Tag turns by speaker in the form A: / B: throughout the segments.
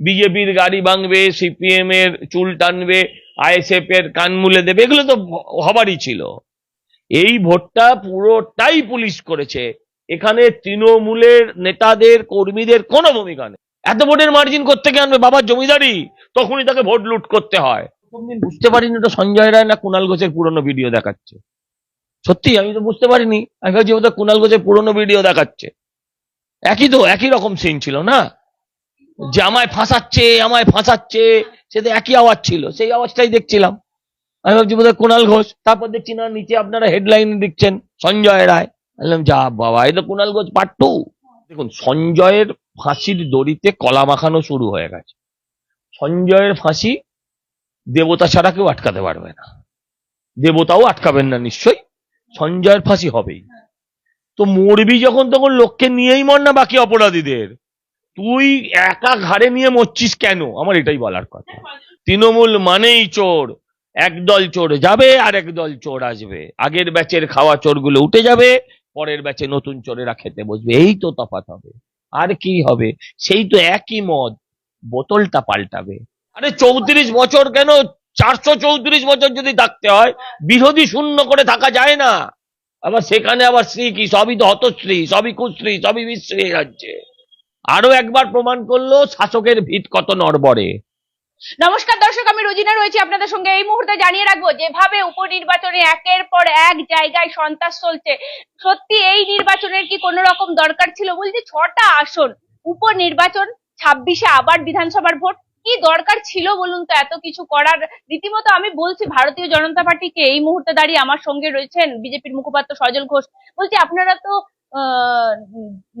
A: বিজেপির গাড়ি ভাঙবে সিপিএম এর চুল টানবে আইএসএফ এর কান মুলে দেবে, এগুলো তো হবারই ছিল। এই ভোটটা পুরোটাই পুলিশ করেছে। এখানে তৃণমূলের নেতাদের, কর্মীদের কোনো ভূমিকা নেই। এত ভোটের মার্জিন করতে আনবে? বাবার জমিদারি। তখনই তাকে ভোট লুট করতে হয়। বুঝতে পারিনি ওটা সঞ্জয় রায় না কুণাল ঘোষের পুরনো ভিডিও দেখাচ্ছে। সত্যি, আমি তো বুঝতে পারিনি। আমি ভাবছি কুণাল ঘোষের পুরনো ভিডিও দেখাচ্ছে। একই তো, একই রকম সিন ছিল না? যে আমায় ফাঁসাচ্ছে আমায় ফাঁসাচ্ছে, সে তো একই আওয়াজ ছিল। সেই আওয়াজটাই দেখছিলাম। আমি ভাবছি বোধহয় কুণাল ঘোষ। তারপর দেখছি, না, নিচে আপনারা হেডলাইন দিচ্ছেন সঞ্জয় রায়। বললাম, যা বাবা, এই তো কুণাল ঘোষ পার্ট টু দেখুন, সঞ্জয়ের ফাঁসির দড়িতে কলা মাখানো শুরু হয়ে গেছে। সঞ্জয়ের ফাঁসি দেবতা ছাড়া কেউ আটকাতে পারবে না। দেবতাও আটকাবেন না নিশ্চয়ই। সঞ্জয়ের ফাঁসি হবেই। তো মরবি যখন, তখন লোককে নিয়েই মর না বাকি অপরাধীদের? তুই একা ঘাড়ে নিয়ে মরছিস কেন? আমার এটাই বলার কথা। তৃণমূল মানেই চোর। একদল চোর যাবে আর একদল চোর আসবে। আগের ব্যাচের খাওয়া চোরগুলো উঠে যাবে, পরের ব্যাচে নতুন চোরেরা খেতে বসবে। এই তো তফাৎ হবে। আর কি হবে? সেই তো একই মদ। বোতলটা পাল্টাবে। আরে চৌত্রিশ বছর কেন? চারশো চৌত্রিশ বছর যদি থাকতে হয়, বিরোধী শূন্য করে থাকা যায় না। আবার সেখানে আবার স্ত্রী কি? সবই তো হতশ্রী, সবই কুশ্রী, সবই বিশ্রী রাজ্যে আরও একবার প্রমাণ করল শাসকের ভিত কত নড়বড়ে।
B: নমস্কার দর্শক, আমি রোজিনা রয়েছি আপনাদের সঙ্গে। এই মুহূর্তে জানিয়ে রাখব, যেভাবে উপনির্বাচনে একের পর এক জায়গায় সন্ত্রাস চলছে, সত্যি এই নির্বাচনের কি কোনো রকম দরকার ছিল বলছি ছটা আসন, উপনির্বাচন, ছাব্বিশে আবার বিধানসভার ভোট, কি দরকার ছিল বলুন তো, এত কিছু করার? রীতিমতো আমি বলছি, ভারতীয় জনতা পার্টিকে এই মুহূর্তে দাঁড়িয়ে আমার সঙ্গে রয়েছেন বিজেপির মুখপাত্র সজল ঘোষ। বলছি, আপনারা তো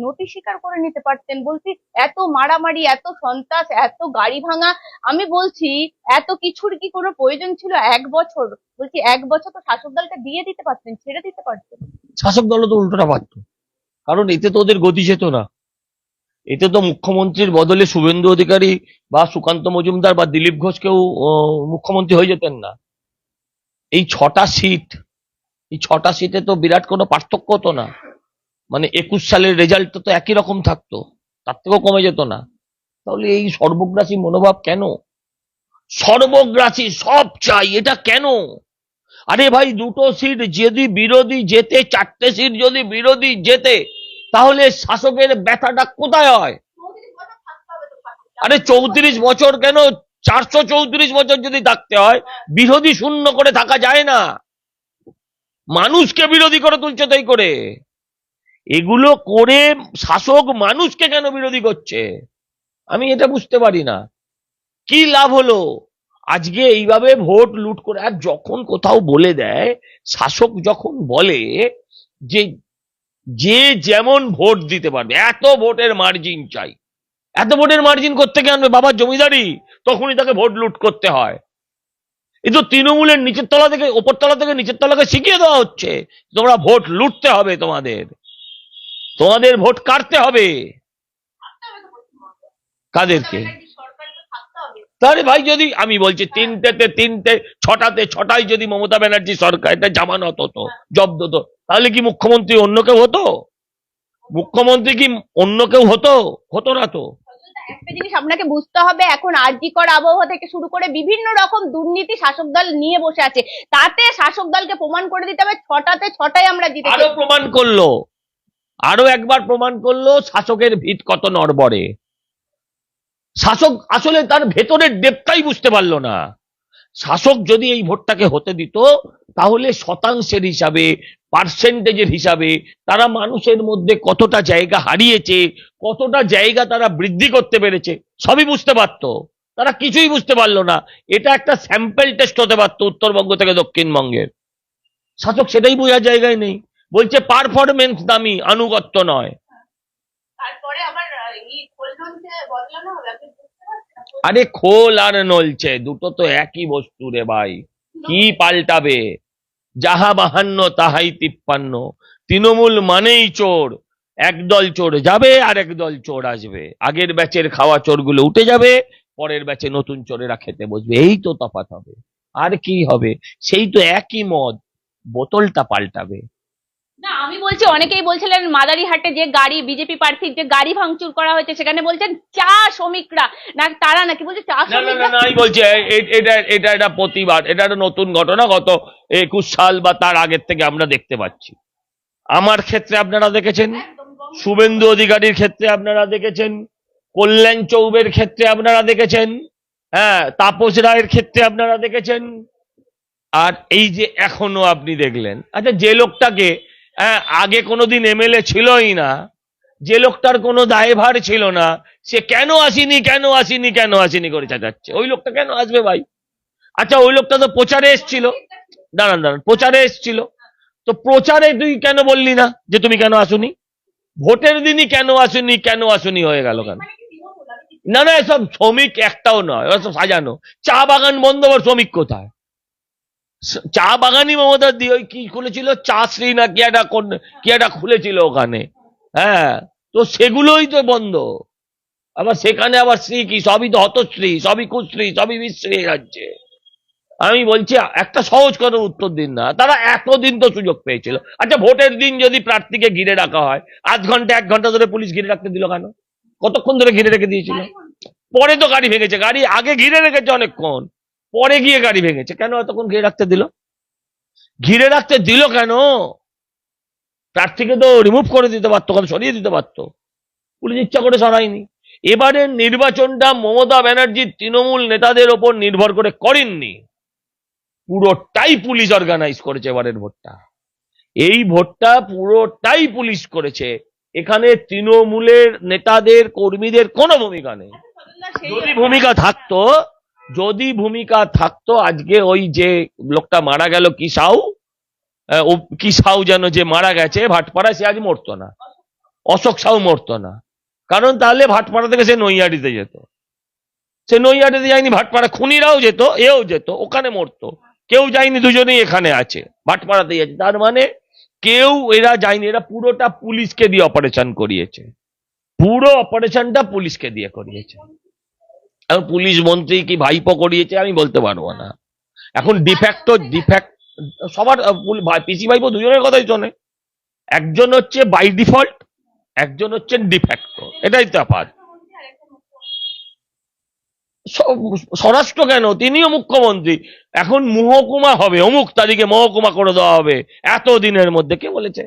B: নথি স্বীকার করে নিতে পারতেন। বলছি, এত মারামারি, এত সন্ত্রাস, এত গাড়ি ভাঙা। আমি বলছি, এত কিছুর কি কোনো প্রয়োজন ছিল এক বছর? বলছি, এক বছর তো শাসক দলটা দিয়ে দিতে পারতেন, ছেড়ে দিতে পারতেন।
A: শাসক দল তো উল্টোটা পারত। কারণ এতে তো ওদের গতি যেত না। এতে তো মুখ্যমন্ত্রীর বদলে শুভেন্দু অধিকারী বা সুকান্ত মজুমদার বা দিলীপ ঘোষকেও মুখ্যমন্ত্রী হয়ে যেতেন না। এই ছটা সিট, এই ছটা সিটে তো বিরাট কোনো পার্থক্য হতো না। মানে একুশ সালের রেজাল্ট তো একই রকম থাকতো, তার থেকেও কমে যেত না। তাহলে এই সর্বগ্রাসী মনোভাব কেন? সর্বগ্রাসী সব চাই, এটা কেন? আরে ভাই, দুটো সিট যদি বিরোধী যেতে চারটে সিট যদি বিরোধী যেতে তাহলে শাসকের ব্যথাটা কোথায় হয়? আরে চৌত্রিশ বছর কেন? চারশো চৌত্রিশ বছর যদি থাকতে হয়, বিরোধী শূন্য করে থাকা যায় না। মানুষকে বিরোধী করে তুলছে তাই করে। এগুলো করে শাসক মানুষকে কেন বিরোধী করছে? আমি এটা বুঝতে পারি না। কি লাভ হলো? আজকে এইভাবে ভোট লুট করে, আর যখন কোথাও বলে দেয়, শাসক যখন বলে যে যে যেমন ভোট দিতে পারবে, এত ভোটের মার্জিন চাই। এত ভোটের মার্জিন করতে আনবে? বাবার জমিদারি, তখনই তাকে ভোট লুট করতে হয়। এই তো তৃণমূলের নিচের তলা থেকে ওপর তলা থেকে নিচের তলাকে শিখিয়ে দেওয়া হচ্ছে, তোমরা ভোট লুটতে হবে তোমাদের। তোমাদের ভোট কাটতে হবে। কাদেরকে? তাহলে ভাই যদি আমি বলছি তিনটেতে তিনটে ছটাতে ছটাই যদি মমতা ব্যানার্জি সরকার এটা জামানত হতো জব্দ হতো তাহলে কি মুখ্যমন্ত্রী অন্য কেউ হতো? মুখ্যমন্ত্রী কি অন্য কেউ হতো? হতো না তো।
B: একটা জিনিস আপনাকে বুঝতে হবে এখন আরজিকর আবহাওয়া থেকে শুরু করে বিভিন্ন রকম দুর্নীতি শাসক দল নিয়ে বসে আছে। তাতে শাসক দলকে প্রমাণ করে দিতে হবে ছটাতে ছটাই আমরা আরও
A: প্রমাণ করল। আরও একবার প্রমাণ করল শাসকের ভিত কত নড়বড়ে। শাসক আসলে তার ভেতরের ডেপটাই বুঝতে পারল না। শাসক যদি এই ভোটটাকে হতে দিত, তাহলে শতাংশের হিসাবে, পার্সেন্টেজের হিসাবে তারা মানুষের মধ্যে কতটা জায়গা হারিয়েছে, কতটা জায়গা তারা বৃদ্ধি করতে পেরেছে, সবই বুঝতে পারতো। তারা কিছুই বুঝতে পারল না। এটা একটা স্যাম্পেল টেস্ট হতে পারতো উত্তরবঙ্গ থেকে দক্ষিণবঙ্গের। শাসক সেটাই বোঝার জায়গায় নেই। বলছে পারফরমেন্স দামি আনুগত্য নয়। আরে খোল আর নলছে দুটো তো একই বস্তু রে ভাই। কি পাল্টাবে? যাহা বাহান্ন তাহাই তিপ্পান্ন। তৃণমূল মানেই চোর। একদল চোর যাবে আর একদল চোর আসবে। আগের ব্যাচের খাওয়া চোরগুলো উঠে যাবে পরের ব্যাচে নতুন চোরেরা খেতে বসবে। এই তো তফাৎ হবে। আর কি হবে? সেই তো একই মদ। বোতলটা পাল্টাবে।
B: না আমি বলছি অনেকেই বলছিলেন মাদারিহাটে যে গাড়ি বিজেপি প্রার্থীর যে গাড়ি ভাঙচুর করা হয়েছে সেখানে বলছেন চা শ্রমিকরা। না তারা নাকি বলছে চা শ্রমিকরা
A: বলছি এটা এটা এটা প্রতিবাদ এটা একটা নতুন ঘটনা গত একুশ সাল বা তার আগের থেকে আমরা দেখতে পাচ্ছি। আমার ক্ষেত্রে আপনারা দেখেছেন শুভেন্দু অধিকারীর ক্ষেত্রে আপনারা দেখেছেন কল্যাণ চৌবের ক্ষেত্রে আপনারা দেখেছেন হ্যাঁ তাপস রায়ের ক্ষেত্রে আপনারা দেখেছেন। আর এই যে এখনও আপনি দেখলেন আচ্ছা যে লোকটাকে হ্যাঁ, আগে কোনোদিন এমএলএ ছিলই না। যে লোকটার কোনো দায়ভার ছিল না সে কেন আসেনি কেন আসেনি কেন আসেনি করে চাচাচ্ছে ওই লোকটা কেন আসবে ভাই? আচ্ছা ওই লোকটা তো প্রচারে এসছিল। দাঁড়ান দাঁড়ান প্রচারে এসছিল। তো প্রচারে তুই কেন বললি না যে তুমি কেন আসুনি? ভোটের দিনই কেন আসুনি কেন আসুনি হয়ে গেল কেন? না না এসব শ্রমিক একটাও নয় সব সাজানো। চা বাগান বন্ধ শ্রমিক কোথায়? চা বাগানই মমতা দিয়ে ওই কি খুলেছিল? চা শ্রী না কি একটা কি একটা খুলেছিল ওখানে। হ্যাঁ তো সেগুলোই তো বন্ধ। আবার সেখানে আবার শ্রী কি সবই তো হতশ্রী সবই কুশ্রী সবই বিশ্রী রাজ্যে। আমি বলছি একটা সহজ করে উত্তর দিন না। তারা এতদিন তো সুযোগ পেয়েছিল। আচ্ছা ভোটের দিন যদি প্রার্থীকে ঘিরে রাখা হয় আধ ঘণ্টা এক ঘণ্টা ধরে পুলিশ ঘিরে রাখতে দিল কেন? কতক্ষণ ধরে ঘিরে রেখে দিয়েছিল? পরে তো গাড়ি ভেঙেছে। গাড়ি আগে ঘিরে রেখেছে অনেকক্ষণ। পরে গিয়ে গাড়ি ভেঙেছে। কেন এতক্ষণ ঘিরে রাখতে দিল? ঘিরে রাখতে দিল কেন? প্রার্থীকে তো রিমুভ করে দিতে পারতো কত সরিয়ে দিতে পারতো। পুলিশ ইচ্ছা করে সরায়নি। এবারের নির্বাচনটা মমতা ব্যানার্জির তৃণমূল নেতাদের ওপর নির্ভর করে করেননি। পুরোটাই পুলিশ অর্গানাইজ করেছে এবারের ভোটটা। এই ভোটটা পুরোটাই পুলিশ করেছে। এখানে তৃণমূলের নেতাদের কর্মীদের কোনো ভূমিকা নেই। যদি ভূমিকা থাকতো যদি ভূমিকা থাকতো আজকে ওই যে লোকটা মারা গেল কি সাউ কি সাউ যেন যে মারা গেছে, ভাটপাড়ায় সে আজ মরতো না। অশোক সাউ মরতো না। কারণ তাহলে ভাটপাড়া থেকে সে নৈয়াডিতে যেত। সে নৈয়াডিতে যায়নি, ভাটপাড়া খুনিরাও যেত, এও যেত, ওখানে মরতো। কেউ যায়নি, দুজনেই এখানে আছে, ভাটপাড়াতেই আছে। তার মানে কেউ এরা যায়নি, এরা পুরোটা পুলিশকে দিয়ে অপারেশন করিয়েছে। পুরো অপারেশনটা পুলিশকে দিয়ে করিয়েছে। এখন পুলিশ মন্ত্রী কি ভাইপো করিয়েছে আমি বলতে পারব না। এখন ডিফ্যাক্টো ডিফ্যাক্ট সবার পিসি ভাইপো দুজনের কথাই শোনে। একজন হচ্ছে বাই ডিফল্ট একজন হচ্ছে ডিফ্যাক্টো এটাই তফাৎ। স- স্বরাষ্ট্র কেন? তিনিও মুখ্যমন্ত্রী। এখন মহকুমা হবে, অমুক তারিখে মহকুমা করে দেওয়া হবে এত দিনের মধ্যে কে বলেছে?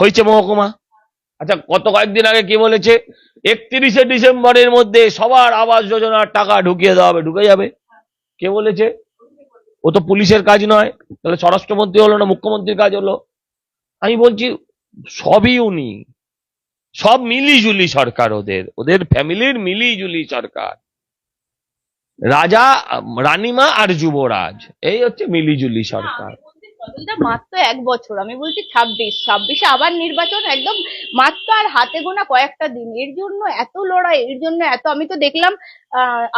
A: হয়েছে মহকুমা? আচ্ছা গত কয়েকদিন আগে কি বলেছে? একত্রিশে ডিসেম্বরের মধ্যে সবার আবাস যোজনার টাকা ঢুকিয়ে দেওয়া হবে। ঢুকে যাবে। কে বলেছে? ও তো পুলিশের কাজ নয়। তাহলে স্বরাষ্ট্রমন্ত্রী হলো না, মুখ্যমন্ত্রীর কাজ হলো? আমি বলছি, সবই উনি। সব মিলিজুলি সরকার ওদের। ওদের ফ্যামিলির মিলিজুলি সরকার। রাজা, রানীমা আর যুবরাজ। এই হচ্ছে মিলিজুলি সরকার।
B: মাত্র এক বছর। আমি বলছি ছাব্বিশ। ছাব্বিশে আবার নির্বাচন একদম মাত্র আর হাতে গোনা কয়েকটা দিন। এর জন্য এত লড়াই, এর জন্য এত, আমি তো দেখলাম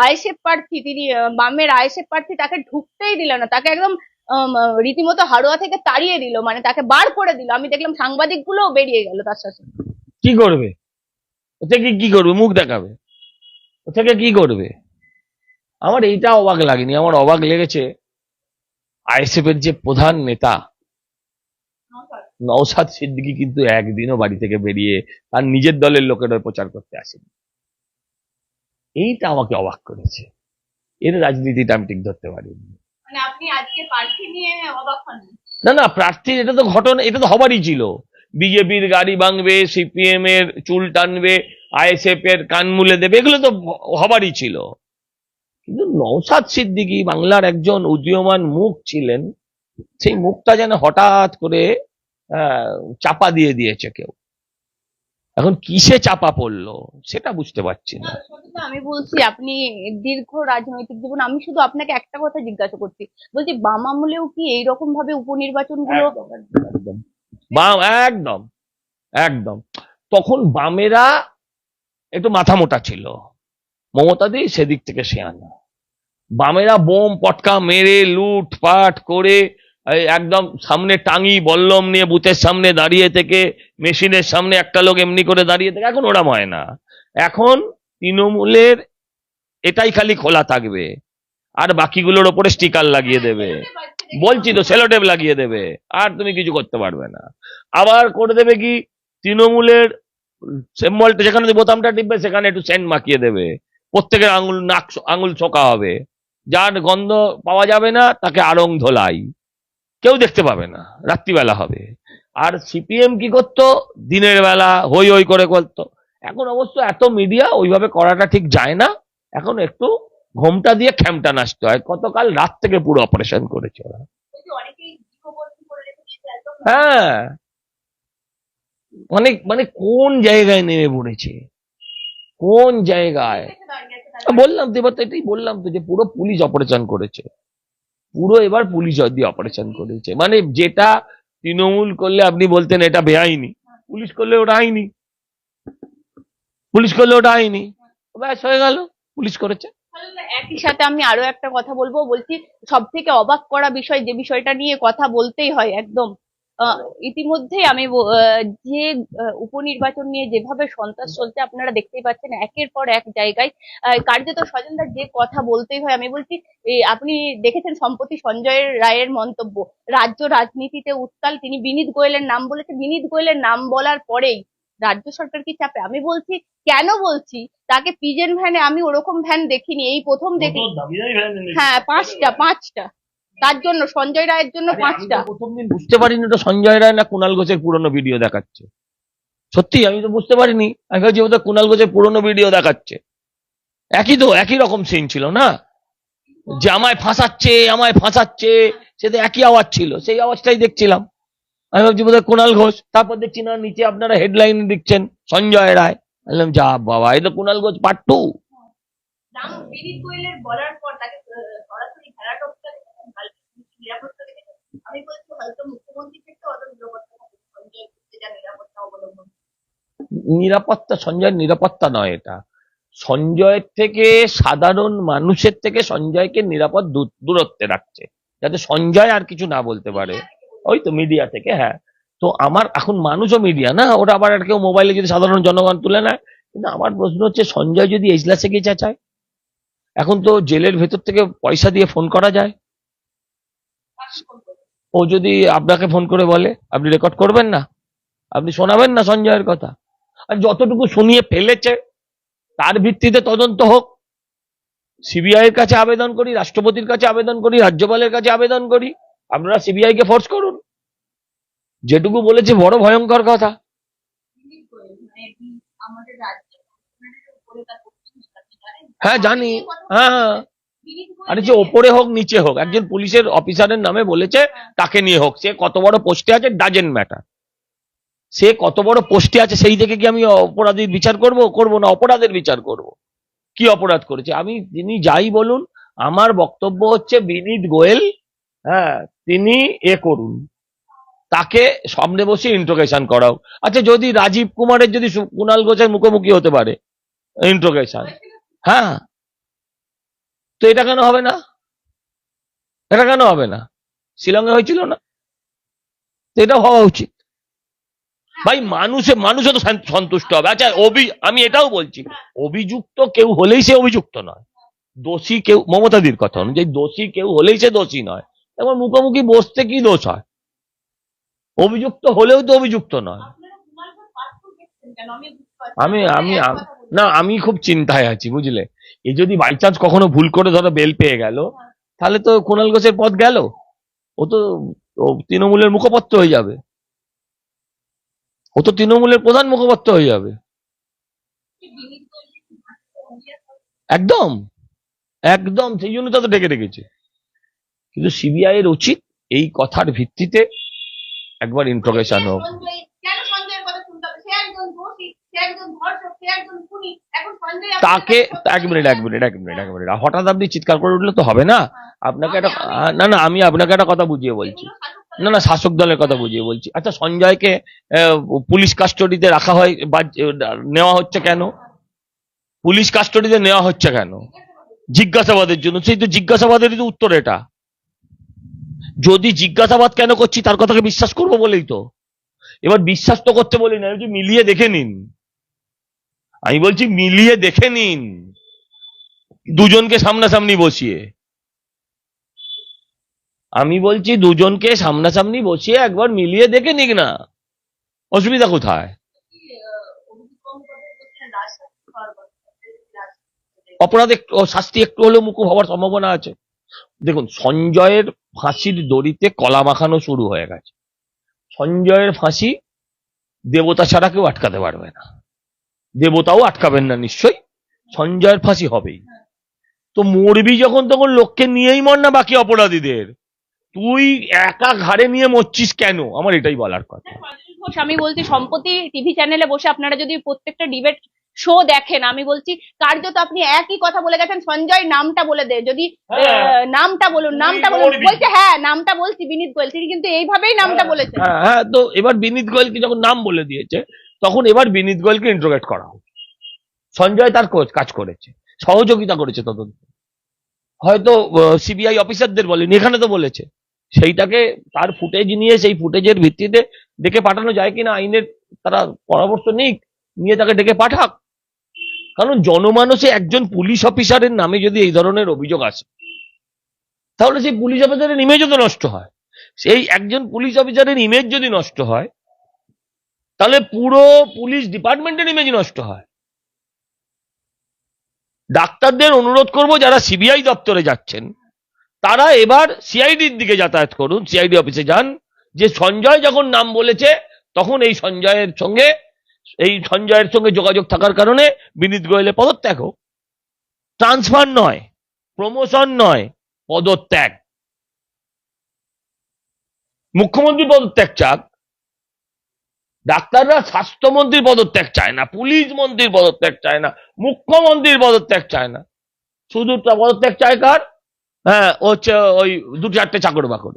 B: আইএসএফ প্রার্থী, তিনি বামের আইএসএফ প্রার্থী তাকে ঢুকতেই দিল না। তাকে একদম রীতিমতো হাড়োয়া থেকে তাড়িয়ে দিল মানে তাকে বার করে দিল। আমি দেখলাম সাংবাদিক গুলোও বেরিয়ে গেল তার সাথে
A: কি করবে? ও থেকে কি করবে? মুখ দেখাবে? ও থেকে কি করবে? আমার এইটা অবাক লাগেনি। আমার অবাক লেগেছে আইএসএফ এর যে প্রধান নেতা নওসাদ সিদ্দিকী কিন্তু একদিনও বাড়ি থেকে বেরিয়ে তার নিজের দলের লোকেরা প্রচার করতে আসেনি। এইটা আমাকে অবাক করেছে। এর রাজনীতিটা আমি ঠিক ধরতে পারিনি।
B: মানে
A: না না প্রার্থী এটা তো ঘটনা এটা তো হবারই ছিল। বিজেপির গাড়ি ভাঙবে সিপিএম এর চুল টানবে আইএসএফ এর কান মুলে দেবে এগুলো তো হবারই ছিল। কিন্তু নৌসাদ সিদ্দিকি বাংলার একজন উদীয়মান মুখ ছিলেন সেই মুখটা যেন হঠাৎ করে আহ, চাপা দিয়ে দিয়েছে কেউ। এখন কিসে চাপা পড়ল সেটা বুঝতে পারছি না।
B: আমি বলছি আপনি দীর্ঘ রাজনৈতিক জীবন আমি শুধু আপনাকে একটা কথা জিজ্ঞাসা করছি বলছি বাম আমলেও কি এইরকম ভাবে
A: উপনির্বাচনগুলো। বাম একদম একদম। তখন বামেরা একটু মাথা মোটা ছিল মমতা দি সেদিক থেকে শেয়ানা। বামেরা বোম, পটকা মেরে, লুট, পাট করে একদম সামনে টাঙি, বল্লম নিয়ে বুথের সামনে দাঁড়িয়ে থেকে, মেশিনের সামনে একটা লোক এমনি করে দাঁড়িয়ে থেকে, এখন ওরা হয় না। এখন তৃণমূলের এটাই খালি খোলা থাকবে। আর বাকিগুলোর ওপরে স্টিকার লাগিয়ে দেবে। বলছি তো সেলোটেপ লাগিয়ে দেবে। আর তুমি কিছু করতে পারবে না। আবার করে দেবে কি, তৃণমূলের সিম্বলটা যেখানে বোতামটা টিপবে, সেখানে একটু সেন্ট মাখিয়ে দেবে। প্রত্যেকের আঙুল, নাক, আঙুল ছোকা হবে। যার গন্ধ পাওয়া যাবে না, তাকে আড়ং ধোলাই। কেউ দেখতে পাবে না, রাত্রিবেলা হবে। আর সিপিএম কি করতো? দিনের বেলা হই হই করে করতো। এখন অবশ্য এত মিডিয়া ওইভাবে করাটা ঠিক যায় না। এখন একটু ঘোমটা দিয়ে খ্যামটা নাচতে হয়। কতকাল রাত থেকে পুরো অপারেশন করেছে ওরা। হ্যাঁ। অনেক মানে কোন জায়গায় নেমে পড়েছে? কোন জায়গায়? বললাম তো, এবার তো এটাই বললাম তো যে পুরো পুলিশ অপারেশন করেছে। পুরো এবার পুলিশ দিয়ে অপারেশন করেছে। মানে যেটা তৃণমূল করলে আপনি বলতেন এটা বেআইনি, পুলিশ করলে ওটা আইনি। পুলিশ করলে ওটা আইনি। ব্যাস হয়ে গেল, পুলিশ করেছে।
B: একই সাথে আমি আরও একটা কথা বলব, বলছি সব থেকে অবাক করা বিষয় যে বিষয়টা নিয়ে কথা বলতেই হয় একদম। আহ, ইতিমধ্যেই আমি যে উপনির্বাচন নিয়ে যেভাবে সন্ত্রাস চলছে আপনারা দেখতেই পাচ্ছেন একের পর এক জায়গায় কার্যত স্বজনদার যে কথা বলতেই হয় আমি বলছি আপনি দেখেছেন সম্প্রতি সঞ্জয় রায়ের মন্তব্য রাজ্য রাজনীতিতে উত্তাল তিনি বিনীত গোয়েলের নাম বলেছে বিনীত গোয়েলের নাম বলার পরেই রাজ্য সরকার কি চাপে? আমি বলছি কেন বলছি? তাকে পিজেন ভ্যানে আমি ওরকম ভ্যান দেখিনি এই প্রথম দেখি হ্যাঁ পাঁচটা পাঁচটা। তার জন্য সঞ্জয় রায়ের জন্য পাঁচটা।
A: প্রথম দিন বুঝতে পারিনি ওটা সঞ্জয় রায় না কুণাল ঘোষের পুরনো ভিডিও দেখাচ্ছে। সত্যি আমি তো বুঝতে পারিনি। আমি ভাবছি ওটা কুণাল ঘোষের পুরনো ভিডিও দেখাচ্ছে। একই তো একই রকম সিন ছিল না? যে আমায় ফাঁসাচ্ছে আমায় ফাঁসাচ্ছে সে তো একই আওয়াজ ছিল। সেই আওয়াজটাই দেখছিলাম। আমি ভাবছি বোধহয় কুণাল ঘোষ। তারপর দেখছি না নিচে আপনারা হেডলাইন দিচ্ছেন সঞ্জয় রায়। বললাম যা বাবা এই তো কুণাল ঘোষ পার্ট টু
B: বলার পর তাকে সরাসরি ঘেরাটোপটা দেখেছেন নিরাপত্তা দেখেছেন আমি বলছি হয়তো মুখ্যমন্ত্রী থেকে অত নিরাপত্তা যেটা নিরাপত্তা অবলম্বন।
A: নিরাপত্তা সঞ্জয়ের নিরাপত্তা নয় এটা। সঞ্জয়ের থেকে সাধারণ মানুষের থেকে সঞ্জয়কে নিরাপদ দূরত্বে রাখছে যাতে সঞ্জয় আর কিছু না বলতে পারে। ওই তো মিডিয়া থেকে হ্যাঁ। তো আমার এখন মানুষও মিডিয়া না ওটা আবার আর কেউ মোবাইলে যদি সাধারণ জনগণ তুলে নেয় কিন্তু আমার প্রশ্ন হচ্ছে সঞ্জয় যদি এজলাসে গিয়ে চেঁচায়? এখন তো জেলের ভেতর থেকে পয়সা দিয়ে ফোন করা যায়। ও যদি আপনাকে ফোন করে বলে, আপনি রেকর্ড করবেন না? আপনি শোনাবেন না সঞ্জয়ের কথা? আর যতটুকু শুনিয়ে ফেলেছে, তার ভিত্তিতে তদন্ত হোক। সিবিআই এর কাছে আবেদন করি, রাষ্ট্রপতির কাছে আবেদন করি, রাজ্যপালের কাছে আবেদন করি, আপনারা সিবিআই কে ফোর্স করুন। যেটুকু বলেছে, বড় ভয়ঙ্কর কথা? হ্যাঁ জানি। হ্যাঁ
B: গোয়েল
A: আরে যে ওপরে হোক, নিচে হোক, একজন পুলিশের অফিসারের নামে বলেছে, তাকে নিয়ে হোক। সে কত বড় পোস্টে আছে ডাজেন ম্যাটার সে কত বড় পোস্টে আছে, সেই থেকে কি আমি অপরাধীর বিচার করব করব না, অপরাধের বিচার করব? কি অপরাধ করেছে? আমি, তিনি যাই বলুন, আমার বক্তব্য হচ্ছে বিনীত গোয়েল হ্যাঁ তিনি এ করুন। তাকে সামনে বসে ইন্ট্রোগেশন করাও। আচ্ছা যদি রাজীব কুমারের যদি কুণাল ঘোষের মুখোমুখি হতে পারে ইন্ট্রোগেশন হ্যাঁ। তো এটা কেন হবে না? এটা কেন হবে না? শিলংয়ে হয়েছিল না? এটা হওয়া উচিত। ভাই, মানুষে মানুষও তো সন্তুষ্ট হবে। আচ্ছা অভি আমি এটাও বলছি। অভিযুক্ত কেউ হলেই সে অভিযুক্ত নয়। দোষী কেউ মমতাদির কথা অনুযায়ী দোষী কেউ হলেই সে দোষী নয়। এবং মুখোমুখি বসতে কি দোষ হয়? অভিযুক্ত হলেও তো অভিযুক্ত নয়।
B: আমি
A: আমি
B: না।
A: আমি খুব চিন্তায় আছি, বুঝলে? এ যদি বাই চান্স কখনো ভুল করে ধরো বেল পেয়ে গেল, তাহলে তো কুণাল ঘোষের পথ গেল। ও তো তৃণমূলের মুখপত্র হয়ে যাবে। ও তো তৃণমূলের প্রধান মুখপত্র হয়ে যাবে। একদম একদম, সেই জন্য তো ডেকে ডেকেছে। কিন্তু সিবিআই এর উচিত এই কথার ভিত্তিতে একবার ইন্ট্রোগেশন হোক
B: সঞ্জয়- কেন সঞ্জয়ের কথা শুনতে হবে সে একজন দোষী সে একজন ধর্ষক সে একজন খুনি এখন সঞ্জয়
A: তাকে এক মিনিট এক মিনিট এক মিনিট এক মিনিট। হঠাৎ আপনি চিৎকার করে উঠলে তো হবে না? আপনাকে একটা না না আমি আপনাকে একটা কথা বুঝিয়ে বলছি। না না শাসক দলের কথা বুঝিয়ে বলছি। আচ্ছা সঞ্জয়কে পুলিশ কাস্টডিতে রাখা হয় বা নেওয়া হচ্ছে কেন? পুলিশ কাস্টডিতে নেওয়া হচ্ছে কেন? জিজ্ঞাসাবাদের জন্য। সেই তো জিজ্ঞাসাবাদেরই তো উত্তর এটা। যদি জিজ্ঞাসাবাদ কেন করছি তার কথাকে বিশ্বাস করব বলেই তো। এবার বিশ্বাস তো করতে বলি না মিলিয়ে দেখে নিন। আমি বলছি মিলিয়ে দেখে নিন। দুজনকে সামনাসামনি বসিয়ে। আমি বলছি দুজনকে সামনাসামনি বসিয়ে একবার মিলিয়ে দেখে নিক না। অসুবিধা কোথায়? অপরাধ একটু, শাস্তি একটু হলেও মুকুব হওয়ার সম্ভাবনা আছে। দেখুন, সঞ্জয়ের ফাঁসির দড়িতে কলা মাখানো শুরু হয়ে গেছে। সঞ্জয়ের ফাঁসি দেবতা ছাড়া কেউ আটকাতে পারবে না। দেবতাও আটকাবেন না নিশ্চয়ই সঞ্জয়ের ফাঁসি হবেই। তো মরবি যখন তখন লোককে নিয়েই মর না বাকি অপরাধীদের। তুই একা ঘাড়ে নিয়ে মরছিস কেন? আমার এটাই বলার কথা।
B: আমি বলছি সম্প্রতি টিভি চ্যানেলে বসে আপনারা যদি প্রত্যেকটা ডিবেট শো দেখেন আমি বলছি কার্যত আপনি একই কথা বলে গেছেন সঞ্জয় নামটা বলে দে যদি
A: হ্যাঁ।
B: আহ, নামটা বলুন নামটা বলুন। বলছে হ্যাঁ নামটা বলছি বিনীত গোয়েল তিনি কিন্তু এইভাবেই নামটা বলেছেন।
A: হ্যাঁ হ্যাঁ তো এবার বিনীত গোয়েলকে যখন নাম বলে দিয়েছে তখন এবার বিনীত গোয়েলকে ইন্ট্রোগেট করা হোক। সঞ্জয় তার কাজ করেছে। সহযোগিতা করেছে তদন্ত। হয়তো সিবিআই অফিসারদের বলেনি, এখানে তো বলেছে। সেইটাকে তার ফুটেজ নিয়ে, সেই ফুটেজের ভিত্তিতে ডেকে পাঠানো যায় কিনা, আইনের তারা পরামর্শ নিক, নিয়ে তাকে ডেকে পাঠাক। কারণ জনমানসে একজন পুলিশ অফিসারের নামে যদি এই ধরনের অভিযোগ আসে, তাহলে সেই পুলিশ অফিসারের ইমেজও তো নষ্ট হয়। সেই একজন পুলিশ অফিসারের ইমেজ যদি নষ্ট হয় তাহলে পুরো পুলিশ ডিপার্টমেন্টের ইমেজ নষ্ট হয়। ডাক্তারদের অনুরোধ করব যারা সিবিআই দপ্তরে যাচ্ছেন, তারা এবার সিআইডির দিকে যাতায়াত করুন। সিআইডি অফিসে যান। যে সঞ্জয় যখন নাম বলেছে, তখন এই সঞ্জয়ের সঙ্গে, এই সঞ্জয়ের সঙ্গে যোগাযোগ থাকার কারণে বিনীত গোয়েলের পদত্যাগ হোক। ট্রান্সফার নয়, প্রমোশন নয়, পদত্যাগ। মুখ্যমন্ত্রী পদত্যাগ চাক ডাক্তাররা স্বাস্থ্যমন্ত্রীর পদত্যাগ চায় না, পুলিশ মন্ত্রীর পদত্যাগ চায় না, মুখ্যমন্ত্রীর পদত্যাগ চায় না। শুধু পদত্যাগ চায় কার? হ্যাঁ হচ্ছে ওই দু চারটে চাকর বাকর